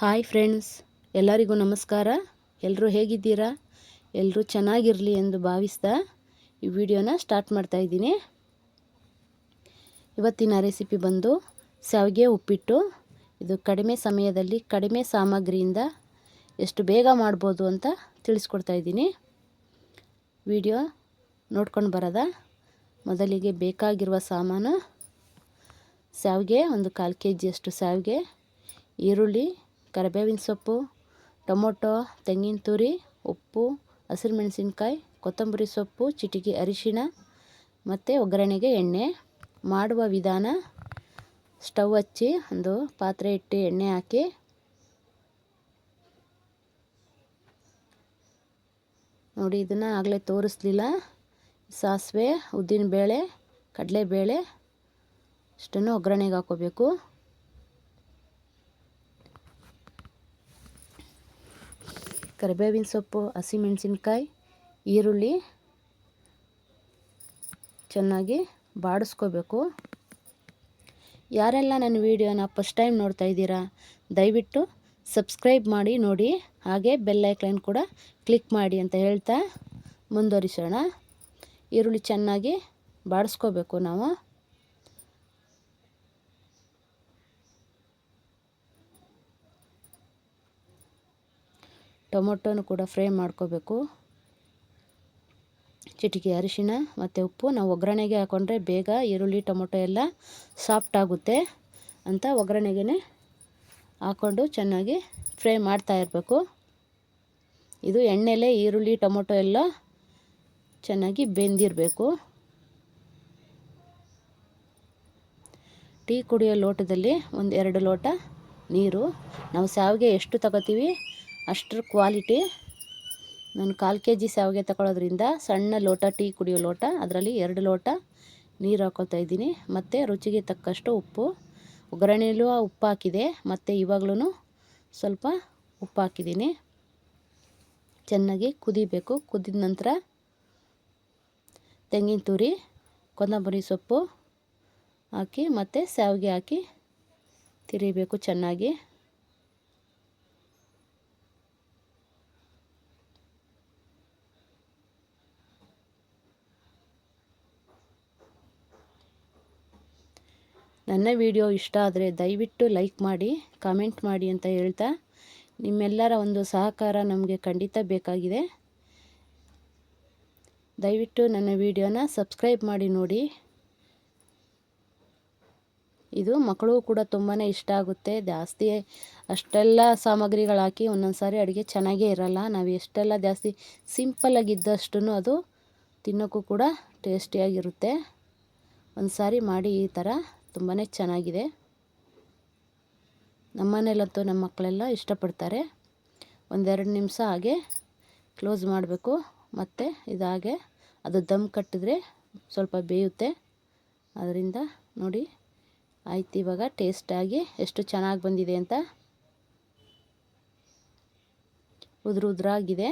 Hi friends, ಎಲ್ಲರಿಗೂ ನಮಸ್ಕಾರ. ಎಲ್ಲರೂ ಹೇಗಿದ್ದೀರಾ? ಎಲ್ಲರೂ ಚೆನ್ನಾಗಿರಲಿ ಎಂದು ಭಾವಿಸ್ತಾ ಈ ವಿಡಿಯೋನ ಸ್ಟಾರ್ಟ್ ಮಾಡ್ತಾ ಇದ್ದೀನಿ. ಇವತ್ತಿನ ರೆಸಿಪಿ ಬಂದು ಶಾವಿಗೆ ಉಪ್ಪಿಟ್ಟು. ಇದು ಕಡಿಮೆ ಸಮಯದಲ್ಲಿ ಕಡಿಮೆ ಸಾಮಗ್ರಿಯಿಂದ ಎಷ್ಟು ಬೇಗ ಮಾಡ್ಬೋದು ಅಂತ ತಿಳಿಸ್ಕೊಡ್ತಾ ಇದ್ದೀನಿ. ವಿಡಿಯೋ ನೋಡ್ಕೊಂಡು ಬರೋದ? ಮೊದಲಿಗೆ ಬೇಕಾಗಿರುವ ಸಾಮಾನು. ಶಾವಿಗೆ ಒಂದು ಕಾಲು ಕೆ ಜಿಯಷ್ಟು ಶಾವಿಗೆ, ಈರುಳ್ಳಿ ಕರಿಬೇವಿನ ಸೊಪ್ಪು, ಟೊಮೊಟೊ, ತೆಂಗಿನ ತುರಿ, ಉಪ್ಪು, ಹಸಿರು ಮೆಣಸಿನ್ಕಾಯಿ, ಕೊತ್ತಂಬರಿ ಸೊಪ್ಪು, ಚಿಟಿಕೆ ಅರಿಶಿಣ ಮತ್ತು ಒಗ್ಗರಣೆಗೆ ಎಣ್ಣೆ ಮಾಡುವ ವಿಧಾನ. ಸ್ಟವ್ ಹಚ್ಚಿ ಒಂದು ಪಾತ್ರೆ ಇಟ್ಟು ಎಣ್ಣೆ ಹಾಕಿ. ನೋಡಿ, ಇದನ್ನು ಆಗಲೇ ತೋರಿಸ್ಲಿಲ್ಲ. ಸಾಸಿವೆ, ಉದ್ದಿನಬೇಳೆ, ಕಡಲೆಬೇಳೆ, ಇಷ್ಟನ್ನು ಒಗ್ಗರಣೆಗೆ ಹಾಕೋಬೇಕು. ಕರಿಬೇವಿನ ಸೊಪ್ಪು, ಹಸಿಮೆಣಸಿನ್ಕಾಯಿ, ಈರುಳ್ಳಿ ಚೆನ್ನಾಗಿ ಬಾಡಿಸ್ಕೋಬೇಕು. ಯಾರೆಲ್ಲ ನನ್ನ ವೀಡಿಯೋನ ಫಸ್ಟ್ ಟೈಮ್ ನೋಡ್ತಾ ಇದ್ದೀರಾ, ದಯವಿಟ್ಟು ಸಬ್ಸ್ಕ್ರೈಬ್ ಮಾಡಿ, ನೋಡಿ, ಹಾಗೆ ಬೆಲ್ಲೈಕ್ಲೈನ್ ಕೂಡ ಕ್ಲಿಕ್ ಮಾಡಿ ಅಂತ ಹೇಳ್ತಾ ಮುಂದುವರಿಸೋಣ. ಈರುಳ್ಳಿ ಚೆನ್ನಾಗಿ ಬಾಡಿಸ್ಕೋಬೇಕು ನಾವು. ಟೊಮೊಟೊನು ಕೂಡ ಫ್ರೈ ಮಾಡ್ಕೋಬೇಕು. ಚಿಟಿಕೆ, ಅರಿಶಿಣ ಮತ್ತು ಉಪ್ಪು. ನಾವು ಒಗ್ಗರಣೆಗೆ ಹಾಕೊಂಡ್ರೆ ಬೇಗ ಈರುಳ್ಳಿ, ಟೊಮೊಟೊ ಎಲ್ಲ ಸಾಫ್ಟ್ ಆಗುತ್ತೆ ಅಂತ ಒಗ್ಗರಣೆಗೆ ಹಾಕ್ಕೊಂಡು ಚೆನ್ನಾಗಿ ಫ್ರೈ ಮಾಡ್ತಾ ಇರಬೇಕು. ಇದು ಎಣ್ಣೆಲೆ, ಈರುಳ್ಳಿ, ಟೊಮೊಟೊ ಎಲ್ಲ ಚೆನ್ನಾಗಿ ಬೆಂದಿರಬೇಕು. ಟೀ ಕುಡಿಯೋ ಲೋಟದಲ್ಲಿ ಒಂದು ಎರಡು ಲೋಟ ನೀರು. ನಾವು ಸಾವಿಗೆ ಎಷ್ಟು ತಗೋತೀವಿ? ಅಷ್ಟರ ಕ್ವಾಲಿಟಿ ನಾನು ಕಾಲು ಕೆ ಜಿ ಶಾವಿಗೆ ತಗೊಳ್ಳೋದ್ರಿಂದ ಸಣ್ಣ ಲೋಟ, ಟೀ ಕುಡಿಯೋ ಲೋಟ, ಅದರಲ್ಲಿ ಎರಡು ಲೋಟ ನೀರು ಹಾಕ್ಕೊಳ್ತಾ ಇದ್ದೀನಿ. ಮತ್ತು ರುಚಿಗೆ ತಕ್ಕಷ್ಟು ಉಪ್ಪು. ಒಗ್ಗರಣೆಯಲ್ಲೂ ಉಪ್ಪು ಹಾಕಿದೆ. ಮತ್ತು ಇವಾಗಲೂ ಸ್ವಲ್ಪ ಉಪ್ಪು ಹಾಕಿದ್ದೀನಿ. ಚೆನ್ನಾಗಿ ಕುದಿಬೇಕು. ಕುದಿದ ನಂತರ ತೆಂಗಿನ ತುರಿ, ಕೊತ್ತಂಬರಿ ಸೊಪ್ಪು ಹಾಕಿ ಮತ್ತು ಶಾವಿಗೆ ಹಾಕಿ ತಿರಿಬೇಕು ಚೆನ್ನಾಗಿ. ನನ್ನ ವಿಡಿಯೋ ಇಷ್ಟ ಆದರೆ ದಯವಿಟ್ಟು ಲೈಕ್ ಮಾಡಿ, ಕಾಮೆಂಟ್ ಮಾಡಿ ಅಂತ ಹೇಳ್ತಾ ನಿಮ್ಮೆಲ್ಲರ ಒಂದು ಸಹಕಾರ ನಮಗೆ ಖಂಡಿತ ಬೇಕಾಗಿದೆ. ದಯವಿಟ್ಟು ನನ್ನ ವಿಡಿಯೋನ ಸಬ್ಸ್ಕ್ರೈಬ್ ಮಾಡಿ ನೋಡಿ. ಇದು ಮಕ್ಕಳು ಕೂಡ ತುಂಬಾ ಇಷ್ಟ ಆಗುತ್ತೆ. ಜಾಸ್ತಿ ಅಷ್ಟೆಲ್ಲ ಸಾಮಗ್ರಿಗಳು ಹಾಕಿ ಒಂದೊಂದು ಸಾರಿ ಅಡುಗೆ ಚೆನ್ನಾಗೇ ಇರಲ್ಲ. ನಾವು ಎಷ್ಟೆಲ್ಲ ಜಾಸ್ತಿ ಸಿಂಪಲ್ಲಾಗಿದ್ದಷ್ಟು ಅದು ತಿನ್ನೋಕ್ಕೂ ಕೂಡ ಟೇಸ್ಟಿಯಾಗಿರುತ್ತೆ. ಒಂದು ಸಾರಿ ಮಾಡಿ ಈ ಥರ. ತುಂಬಾ ಚೆನ್ನಾಗಿದೆ. ನಮ್ಮನೇಲಂತೂ ನಮ್ಮ ಮಕ್ಕಳೆಲ್ಲ ಇಷ್ಟಪಡ್ತಾರೆ. ಒಂದೆರಡು ನಿಮಿಷ ಹಾಗೆ ಕ್ಲೋಸ್ ಮಾಡಬೇಕು. ಮತ್ತು ಇದಾಗೆ ಅದು ದಮ್ ಕಟ್ಟಿದ್ರೆ ಸ್ವಲ್ಪ ಬೇಯುತ್ತೆ. ಅದರಿಂದ ನೋಡಿ, ಆಯ್ತು ಇವಾಗ ಟೇಸ್ಟಾಗಿ ಎಷ್ಟು ಚೆನ್ನಾಗಿ ಬಂದಿದೆ ಅಂತ. ಉದುರು ಉದುರಾಗಿದೆ.